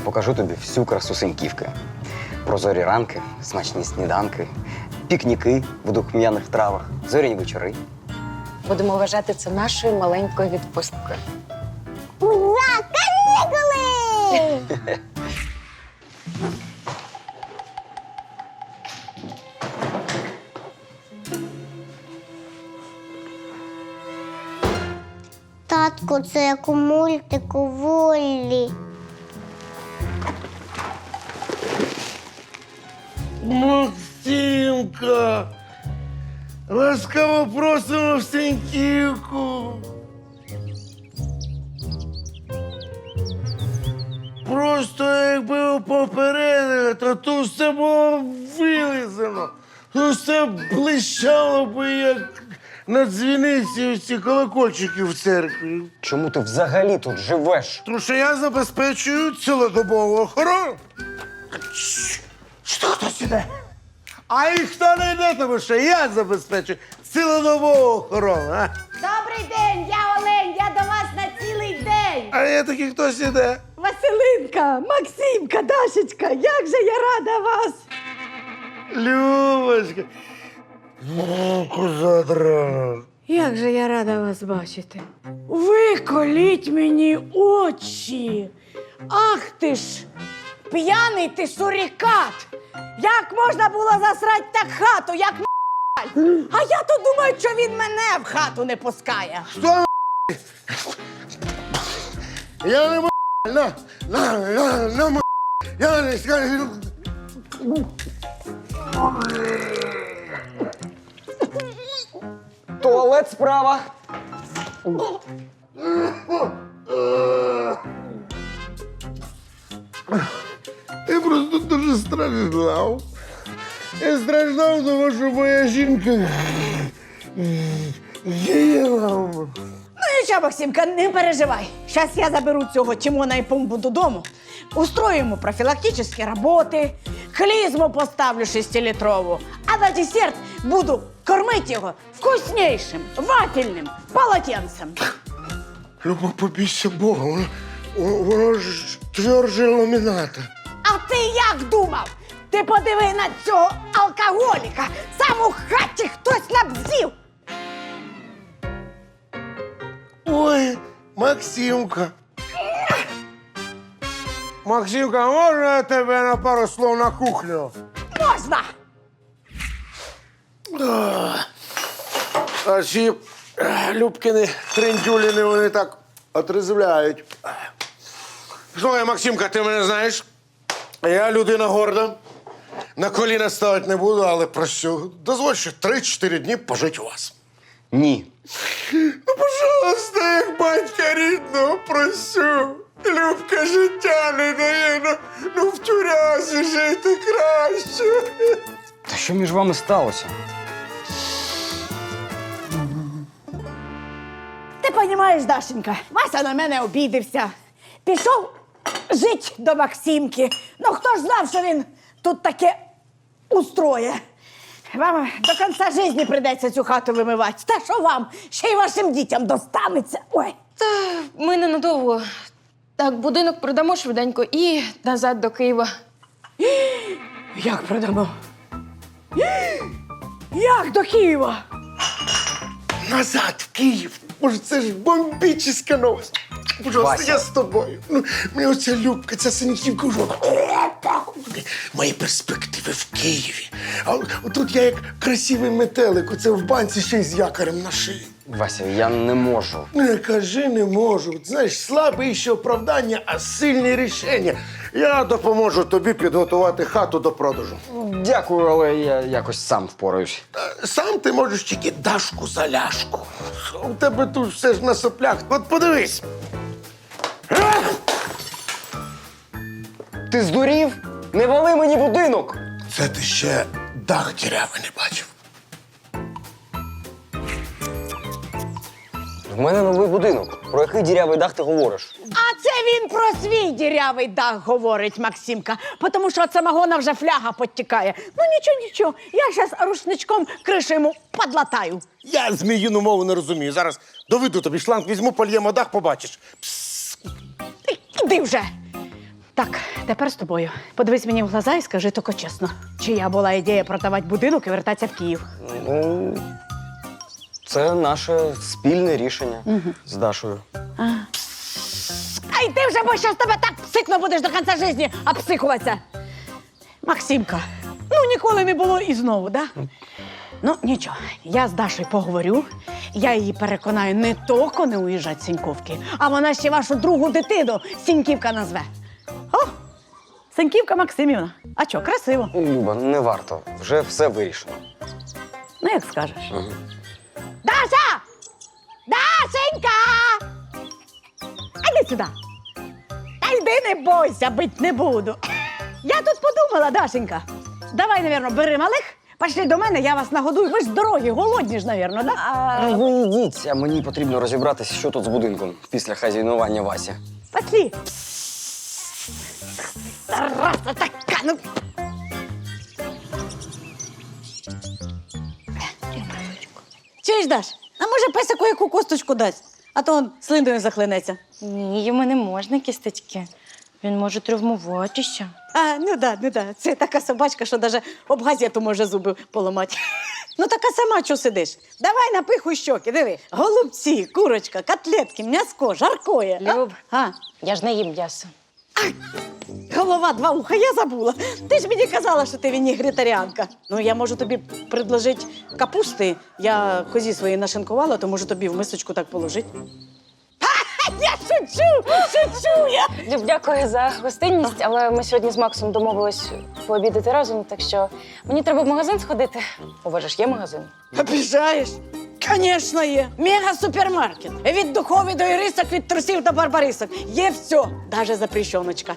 Я покажу тобі всю красу Синьківки. Прозорі ранки, смачні сніданки, пікніки в духм'яних травах, зоряні вечори. Будемо вважати це нашою маленькою відпусткою. Ура! Канікули! Татку, це як у мультику Воллі. Максимка! Ласкаво просимо в Сеньківку. Просто якби ви попередили, то тут все було вилизано. Тут все блищало би, як на дзвіниці ці колокольчики в церкві. Чому ти взагалі тут живеш? Тому що я забезпечую цілодобову охорону. Що хтось іде? А ніхто не йде, тому що я забезпечую цілодобову охорону. А, Добрий день, я Олень, я до вас на цілий день. а є такий хтось іде. Василинка, Максимка, Дашечка, як же я рада вас! Любочка. Ну, коза Як же я рада вас бачити. Ви коліть мені очі. Ах ти ж, п'яний ти сурікат. Як можна було засрати так хату, як м***аль? А я то думаю, що він мене в хату не пускає. Хто Я не м***. На, на, на, на, м***. Я не скажу. Туалет справа. Я просто дуже страждав. Я страждав, тому що моя жінка. Їла. Ну нічого, Максимка, не переживай. Зараз я заберу цього Тимона і Пумбу додому. Устроїмо профілактичні роботи, клізму поставлю шестилітрову, а на десерт буду кормити його вкуснішим, вафельним полотенцем. Люба, побійся Бога, воно, воно ж тверже ламіната. А ти як думав? Ти подиви на цього алкоголіка. Сам у хаті хтось набзів. Ой, Максимка. Максимка, можна я тебе на пару слов на кухню? Можна. А ці е, Любкини трендюліни вони так отрезвляють. Слухай, Максимка, ти мене знаєш? Я людина горда. На коліна ставити не буду, але просю. Дозволь ще 3-4 дні пожити у вас. Ні. Ну, пожалуйста, як батька рідного просю. Любка життя не дає, ну, ну в тюрязі жити краще. Та що між вами сталося? Ти розумієш, Дашенька, Вася на мене обідився. Пішов жить до Максимки. Ну хто ж знав, що він тут таке устроє? Вам до кінця життя прийдеться цю хату вимивати. Та що вам? Ще й вашим дітям достанеться. Ой. Та ми ненадовго. Так, будинок продамо швиденько і назад до Києва. Як продамо? Як до Києва? Назад в Київ. Боже, це ж бомбічна новость. Пожалуйста, Вася. я з тобою. Ну, мені оця Любка, ця синьківка вже. Мої перспективи в Києві. А тут я як красивий метелик, оце в банці ще й з якорем на шиї. Вася, я не можу. Не кажи, не можу. Знаєш, слабе ще оправдання, а сильне рішення. Я допоможу тобі підготувати хату до продажу. Дякую, але я якось сам впораюсь. Та Сам ти можеш тільки дашку за ляшку. У тебе тут все ж на соплях. От подивись. Ти здурів? Не вали мені будинок! Це ти ще дах дірявий не бачив. В мене новий будинок. Про який дірявий дах ти говориш? А це він про свій дірявий дах говорить, Максимка, тому що від самогона вже фляга підтікає. Ну нічого, нічого. Я зараз рушничком кришу йому подлатаю. Я зміїну мову не розумію. Зараз доведу тобі шланг, візьму, польємо дах, побачиш. Ти Іди вже. Так, тепер з тобою. Подивись мені в глаза і скажи тільки чесно, чия була ідея продавати будинок і вертатися в Київ. Ну, це наше спільне рішення з Дашою. Ай, ти вже бо щас тебе так псикно будеш до кінця життя обпсихуватися. Максимка, ну ніколи не було і знову, да? Ну, нічого, я з Дашою поговорю. Я її переконаю не тільки не уїжджати з Сіньковки, а вона ще вашу другу дитину Сіньківка назве. О, Сіньківка Максимівна. А що, красиво? Люба, не варто. Вже все вирішено. Ну, як скажеш. Даша! Дашенька! А йди сюди. Та йди не бойся, бить не буду. Я тут подумала, Дашенька. Давай, навірно, бери малих, пішли до мене, я вас нагодую. Ви ж з дороги, голодні ж, навірно, да? Ну, ви йдіть, а мені потрібно розібратися, що тут з будинком після хазяйнування Васі. Пошли. Тараса така, ну. Чуєш, Даш? А може песику яку косточку дасть? А то он слиндою захлинеться. Ні, йому не можна кісточки. Він може травмуватися. А, ну да, ну да. Це така собачка, що навіть об газету може зуби поламати. Ну така сама, що сидиш. Давай напихуй щоки, диви. Голубці, курочка, котлетки, м'яско, жаркоє. Люб. А, Я ж не їм м'ясо. Голова, два уха, я забула. Ти ж мені казала, що ти вінігритаріанка. Ну, я можу тобі предложити капусти. Я козі свої нашинкувала, то можу тобі в мисочку так положити. Я шучу! Шучу я! Люб, дякую за гостинність, але ми сьогодні з Максом домовились пообідати разом, так що мені треба в магазин сходити. У вас же ж є магазин? Обіжаєш? Звісно, є. Мега-супермаркет. Від духові до ірисок, від трусів до барбарисок. Є все, навіть запрещеночка.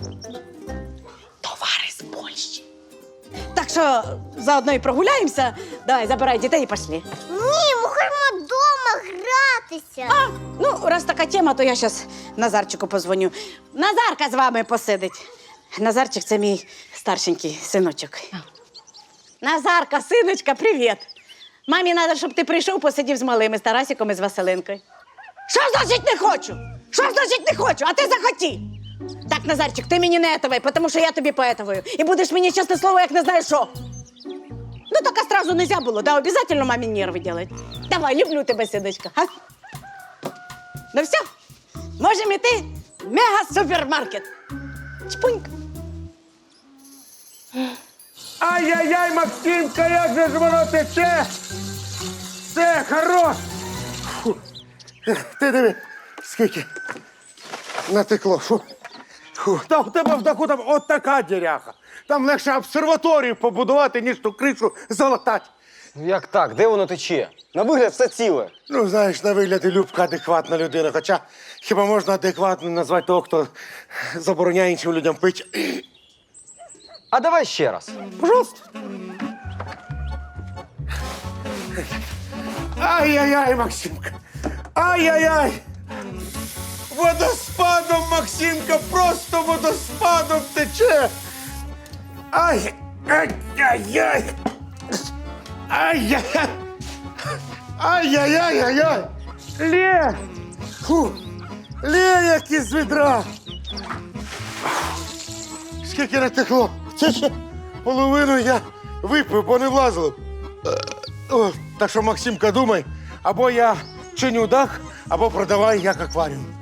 Так що заодно і прогуляємося. Давай, забирай дітей і пішли. Ні, ми хочемо вдома гратися. А, ну, раз така тема, то я зараз Назарчику позвоню. Назарка з вами посидить. Назарчик це мій старшенький синочок. Назарка, синочка, привіт. Мамі треба, щоб ти прийшов, посидів з малими, з Тарасиком і з Василинкою. Що значить не хочу? Що значить не хочу? А ти захотів. Так, Назарчик, ти мені не етовий, тому що я тобі поетовую. І будеш мені чесне слово, як не знаєш що. Ну, так а сразу нельзя було, да, обязательно мамі нерви делать. Давай, люблю тебе, синочка. А? Ну все, можемо йти в мега-супермаркет. Чпуньк. Ай-яй-яй, Максимка, як же ж воно тече! Все, хорош! Фу. Ти диви, скільки натекло. Фу. Фу. Та у тебе в даху там от така діряха. Там легше обсерваторію побудувати, ніж ту кришу залатати. Ну як так? Де воно тече? На вигляд все ціле. Ну, знаєш, на вигляд і Любка адекватна людина. Хоча хіба можна адекватно назвати того, хто забороняє іншим людям пити? А давай ще раз. Пожалуйста. Ай-яй-яй, Максимка. Ай-яй-яй. Водоспадом, Максимка, просто водоспадом тече. Ай, ай-яй-яй. Ай-яй-яй. Ай-яй-яй-яй-яй. Лє. Фу. Лє, як із відра. Скільки натекло? Це ще половину я випив, бо не влазило. Е, так що, Максимка, думай, або я чиню дах, або продавай як акваріум.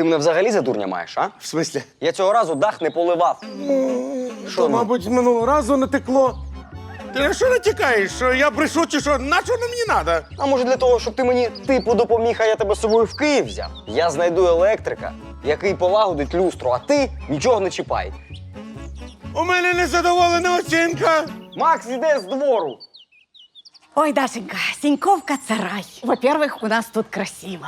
Ти мене взагалі за дурня маєш, а? В смислі? Я цього разу дах не поливав. Що, ну? мабуть, минулого разу натекло. Ти на що натякаєш? Що я брешу чи що? На що воно мені треба? А може для того, щоб ти мені типу допоміг, а я тебе з собою в Київ взяв? Я знайду електрика, який полагодить люстру, а ти нічого не чіпай. У мене незадоволена оцінка. Макс іде з двору. Ой, Дашенька, Сіньковка це рай. Во-первых, у нас тут красиво.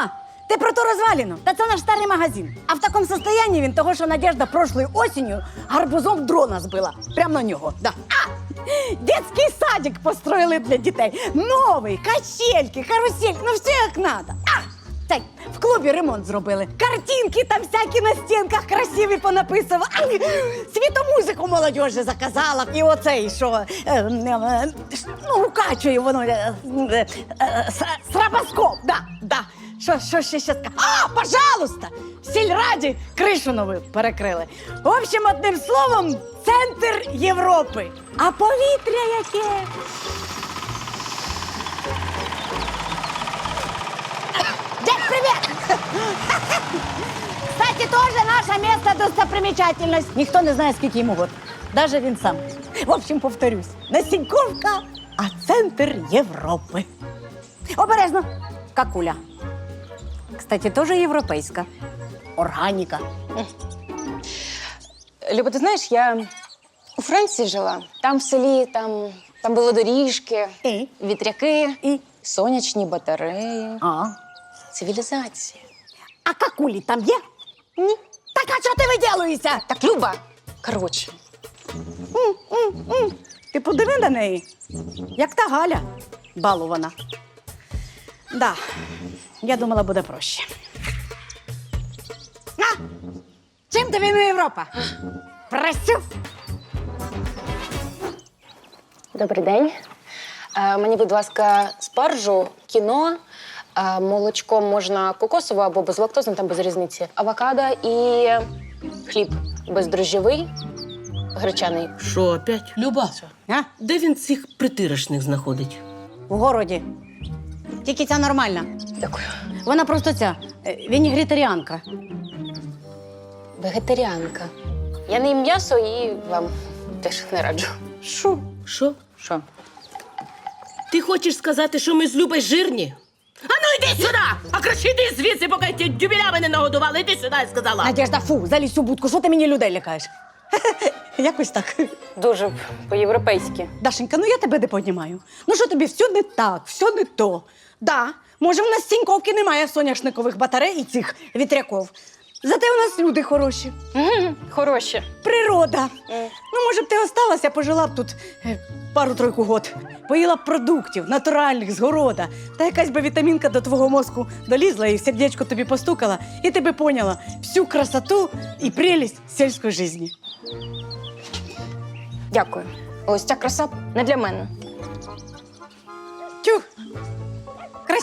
А, ти про ту розваліну? Та це наш старий магазин. А в такому состоянні він того, що Надежда прошлою осінню гарбузом дрона збила. Прямо на нього. Да. А! Детський садик построїли для дітей. Новий, качельки, карусель, ну все як надо. А! Цей, в клубі ремонт зробили. Картинки там всякі на стінках красиві понаписували. Ай, світомузику молодіжі заказала. І оцей, що е, е, ну, укачує воно. Е, е, е, с- Срабоскоп, да, да. Що, що ще ще ска- А, пожалуйста! В сільраді кришу нову перекрили. В общем, одним словом, центр Європи. А повітря яке? Дядь, привіт! Кстати, тоже наше место достопримечательность. Никто не знает, скільки ему год. Даже він сам. В общем, повторюсь, не Сіньковка, а центр Європи. Обережно, какуля. Кстати, тоже європейська. Органіка. Люба, ти знаєш, я у Франції жила. Там в селі, там, там були доріжки, І? вітряки, І? сонячні батареї, А. цивілізація. А какулі там є? Ні. Так а чого ти виділуєшся? Так, Люба, коротше, Ти подиви на неї, як та Галя, балована. Да, я думала, буде проще. А! Чим тобі не Європа? Просю. добрий день. Е, мені, будь ласка, спаржу, кіно, е, молочко можна кокосове або безлактозне, там без різниці, авокадо і хліб бездрожжєвий, гречаний. Що опять? Люба, А? де він цих притирашних знаходить? В городі. Тільки ця нормальна. Дякую. Вона просто ця е, венігрітаріанка. Вегетаріанка. Я не їм м'ясо і вам теж не раджу. Що? Що? Що? Ти хочеш сказати, що ми з Любою жирні? А ну йди сюди! А краще йди звідси, поки ті дюбілями не нагодували. Іди сюди, я сказала. Надежда, фу, залізь у будку, що ти мені людей лякаєш? Якось так. Дуже по-європейськи. Дашенька, ну я тебе не понімаю. Ну що тобі все не так, все не то. Да, може, в нас Сіньковки немає соняшникових батарей і цих вітряків. Зате у нас люди хороші. Мгм, Хороші. Природа. Ну, може б ти осталася, пожила б тут е, пару-тройку год. Поїла б продуктів, натуральних, з города. Та якась би вітамінка до твого мозку долізла і в сердечко тобі постукала, і ти би поняла всю красоту і прелість сільської житті. Дякую. Ось ця краса не для мене. Тюх!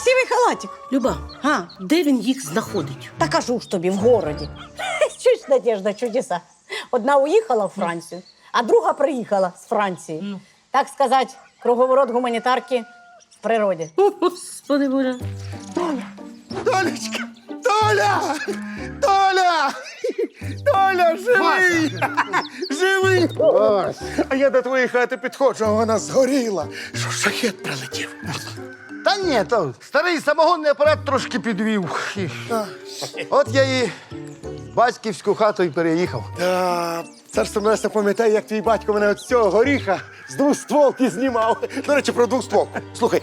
Красивий халатик. Люба, А, де він їх знаходить? Та кажу ж тобі в городі. Чуєш, Надежда, чудеса. Одна уїхала в Францію, а друга приїхала з Франції. Так сказати, круговорот гуманітарки в природі. О, Господи Боже. Толечка! Толя! Толя! Толя, живий! Живий! А я до твоєї хати підходжу, а вона згоріла. Що шахет прилетів. Та ні, то старий самогонний апарат трошки підвів. От я і в батьківську хату і переїхав. Та, царство небесне пам'ятає, як твій батько мене от цього горіха з двостволки знімав. До речі, про двостволку. Слухай,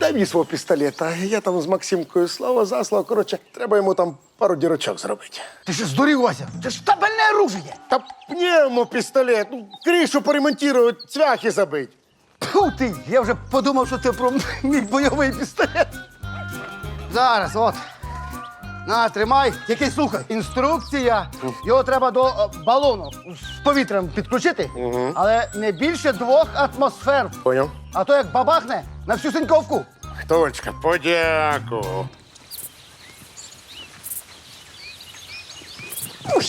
дай мені свого пістолета. Я там з Максимкою слава заслав. Коротше, треба йому там пару дірочок зробити. Ти що здурів, Вася? Це ж табельне оружие. Та пнемо пістолет, ну, кришу поремонтувати, цвяхи забить. Фу ти, я вже подумав, що це про мій бойовий пістолет. Зараз, от. На, тримай, тільки слухай. Інструкція. Його треба до е, балону з повітрям підключити, але не більше двох атмосфер. Поняв? А то як бабахне на всю синьковку. Толечка, подяку. О,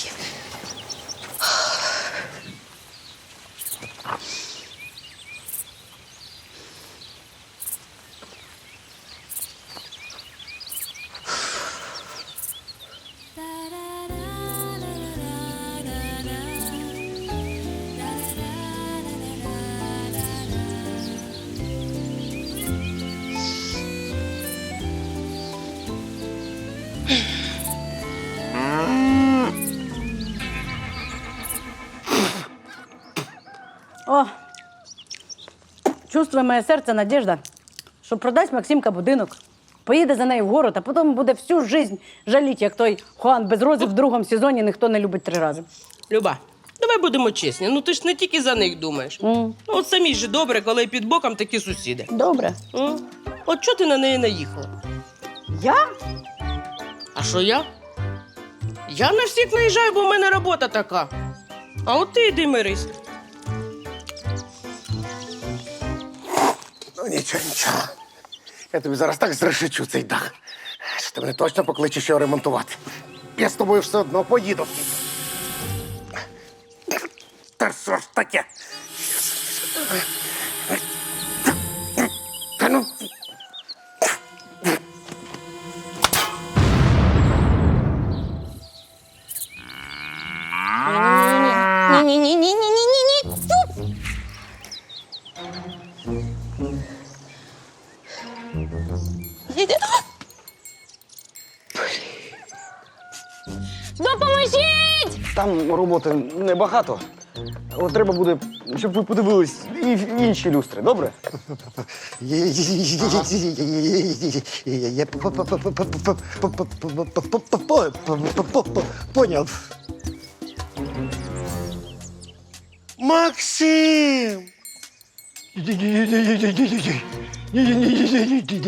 чувствує моє серце Надежда, що продасть Максимка будинок, поїде за нею в город, а потім буде всю жизнь жаліти, як той Хуан без рози в другому сезоні ніхто не любить три рази. Люба, давай будемо чесні. Ну ти ж не тільки за них думаєш. М. Ну, от самі ж добре, коли під боком такі сусіди. Добре. М? От чого ти на неї наїхала? Я? А що я? Я на всіх наїжджаю, бо в мене робота така. А от ти йди мирись. Нічого, нічого. Я тобі зараз так зрешечу цей дах. що Ти мене точно покличеш його ремонтувати. Я з тобою все одно поїду. Та що ж таке? Роботи небагато. Але треба буде, щоб ви подивились і в інші люстри, добре? Я поняв. Максим!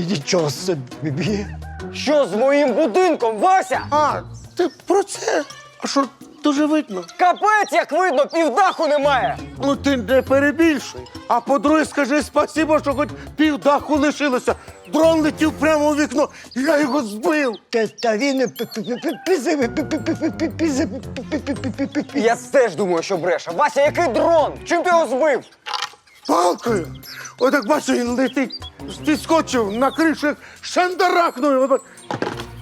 Нічого собі. Що з моїм будинком, Вася? А, ти про це? А що дуже видно? Капець, як видно, півдаху немає. Ну ти не перебільшуй. А по-друге, скажи спасибо, що хоч півдаху лишилося. Дрон летів прямо у вікно, я його збив. Та, та він Я теж думаю, що бреше. Вася, який дрон? Чим ти його збив? Палкою. Отак бачу, він летить, підскочив на кришу, як шандарахнув. Отак.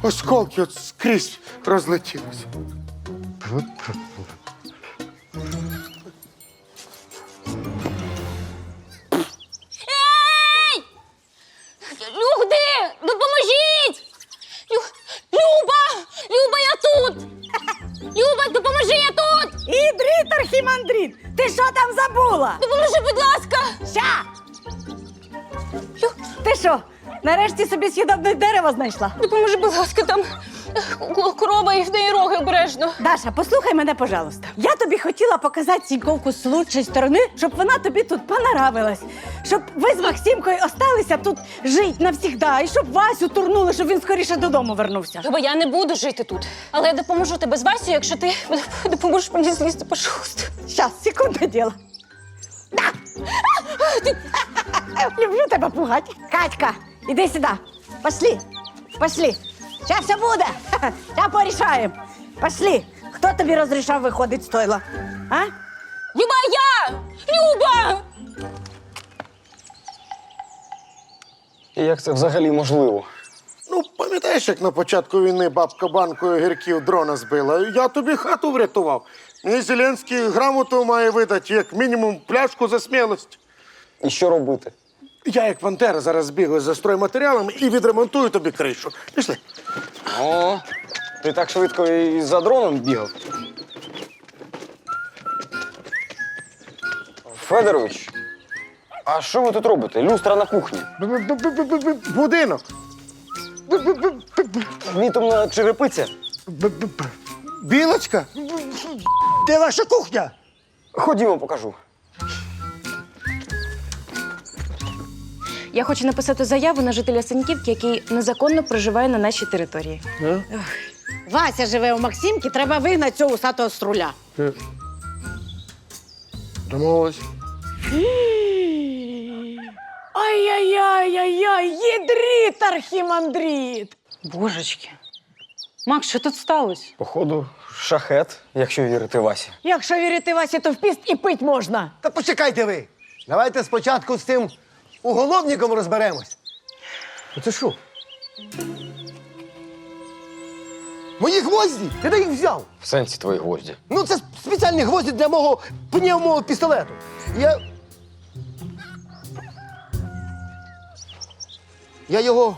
Осколки от скрізь розлетілися. Ей! Люди! Допоможіть! Лю- Люба! Люба, я тут! Люба, допоможи, я тут! Ідріт, архімандрит! Ти що там забула? Допоможи, будь ласка! Ща! Ти що, нарешті собі східобне дерево знайшла? Допоможи, будь ласка, там е, корова і в неї роги обережно. Даша, послухай мене, пожалуйста. Я тобі хотіла показати Сіньковку з лучшої сторони, щоб вона тобі тут понравилась. Щоб ви з Максимкою осталися тут жити навсігда, і щоб Васю турнули, щоб він скоріше додому вернувся. Люба, я не буду жити тут. Але я допоможу тебе з Васю, якщо ти допоможеш мені злізти по шусту. Щас, секунда діла. Да. Люблю тебе пугать. Катька, іди сюди. Пошли. Пошли. Сейчас все буде. Сейчас порішаємо. Пошли. Хто тобі розрішав виходити з тойла? А? Люба, я! Люба! І як це взагалі можливо? Ну, пам'ятаєш, як на початку війни бабка банкою гірків дрона збила? Я тобі хату врятував. Мені Зеленський грамоту має видати, як мінімум пляшку за смілость. І що робити? Я, як пантера, зараз збігаю за стройматеріалами і відремонтую тобі кришу. Пішли. О, ти так швидко і за дроном бігав. Федорович, а що ви тут робите? Люстра на кухні. Будинок. Вітомна черепиця. Білочка? Де ваша кухня? Ходімо, покажу. Я хочу написати заяву на жителя Синьківки, який незаконно проживає на нашій території. Вася живе у Максимки, треба вигнати цього усатого струля. Домовилась. Ай-яй-яй-яй-яй, єдріт, архімандрит! Божечки. Макс, що тут сталося? Походу, шахет, якщо вірити Васі. Якщо вірити Васі, то в піст і пить можна. Та почекайте ви. Давайте спочатку з цим уголовником розберемось. Це що? Мої гвозді? Ти де їх взяв? В сенсі твої гвозді. Ну, це спеціальні гвозді для мого пневмового пістолету. Я. Я його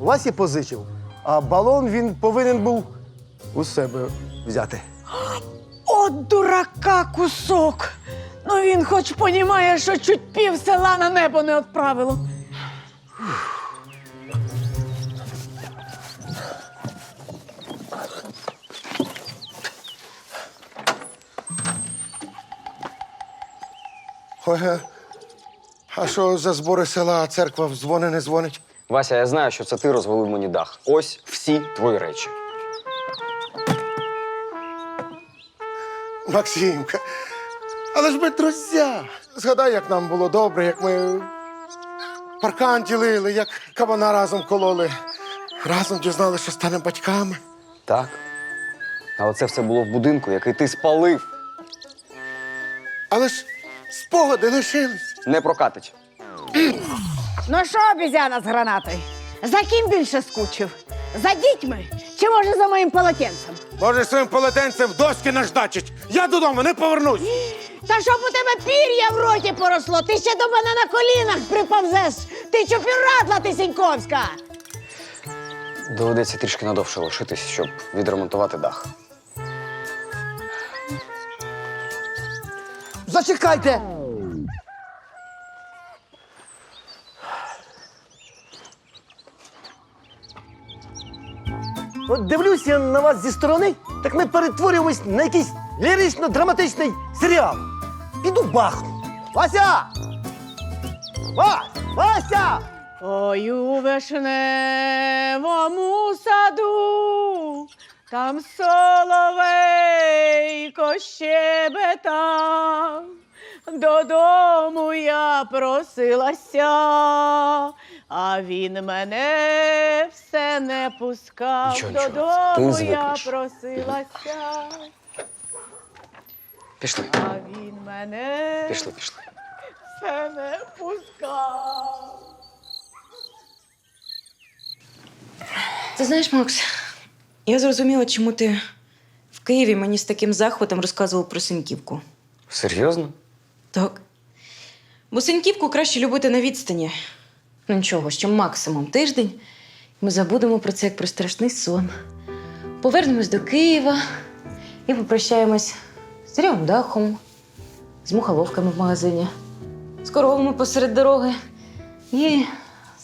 Васі позичив, а балон він повинен був у себе взяти. От дурака кусок. Він хоч понімає, що чуть пів села на небо не відправило. Ой, а що за збори села, а церква в дзвони не дзвонить? Вася, я знаю, що це ти розвалив мені дах. Ось всі твої речі. Максимка, але ж ми друзі. Згадай, як нам було добре, як ми паркан ділили, як кабана разом кололи. Разом дізналися, що станемо батьками. Так. Але це все було в будинку, який ти спалив. Але ж спогади лишились. Не прокатить. Ну що, обізяна з гранатою? За ким більше скучив? За дітьми? Чи може за моїм полотенцем? Може, своїм полотенцем доски наждачить. Я додому не повернусь. Та щоб у тебе пір'я в роті поросло, ти ще до мене на колінах приповзеш. Ти чупірадла, ти Сіньковська. Доведеться трішки надовше лишитись, щоб відремонтувати дах. Зачекайте! От дивлюся на вас зі сторони, так ми перетворюємось на якийсь лірично-драматичний серіал. Піду бахну. Вася! Вась! Вася! Ой, у вишневому саду, там соловейко щебетав, додому я просилася, а він мене все не пускав. Нічого, нічого, ти додому я звикнеш. просилася, Пішли, а він мене пішли, пішли. все не пускав. Ти знаєш, Макс, я зрозуміла, чому ти в Києві мені з таким захватом розказував про Синьківку. Серйозно? Так. Бо Синьківку краще любити на відстані. Ну нічого, що максимум тиждень. Ми забудемо про це як про страшний сон. Повернемось до Києва і попрощаємось з рівним дахом, з мухоловками в магазині, з коровами посеред дороги і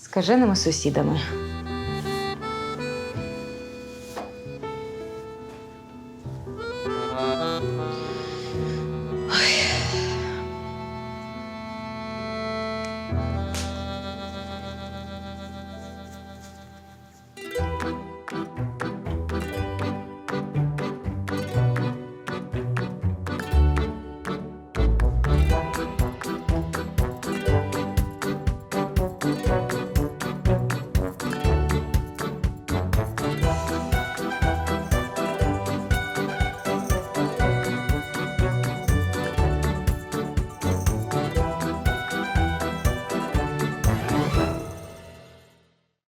з каженими сусідами.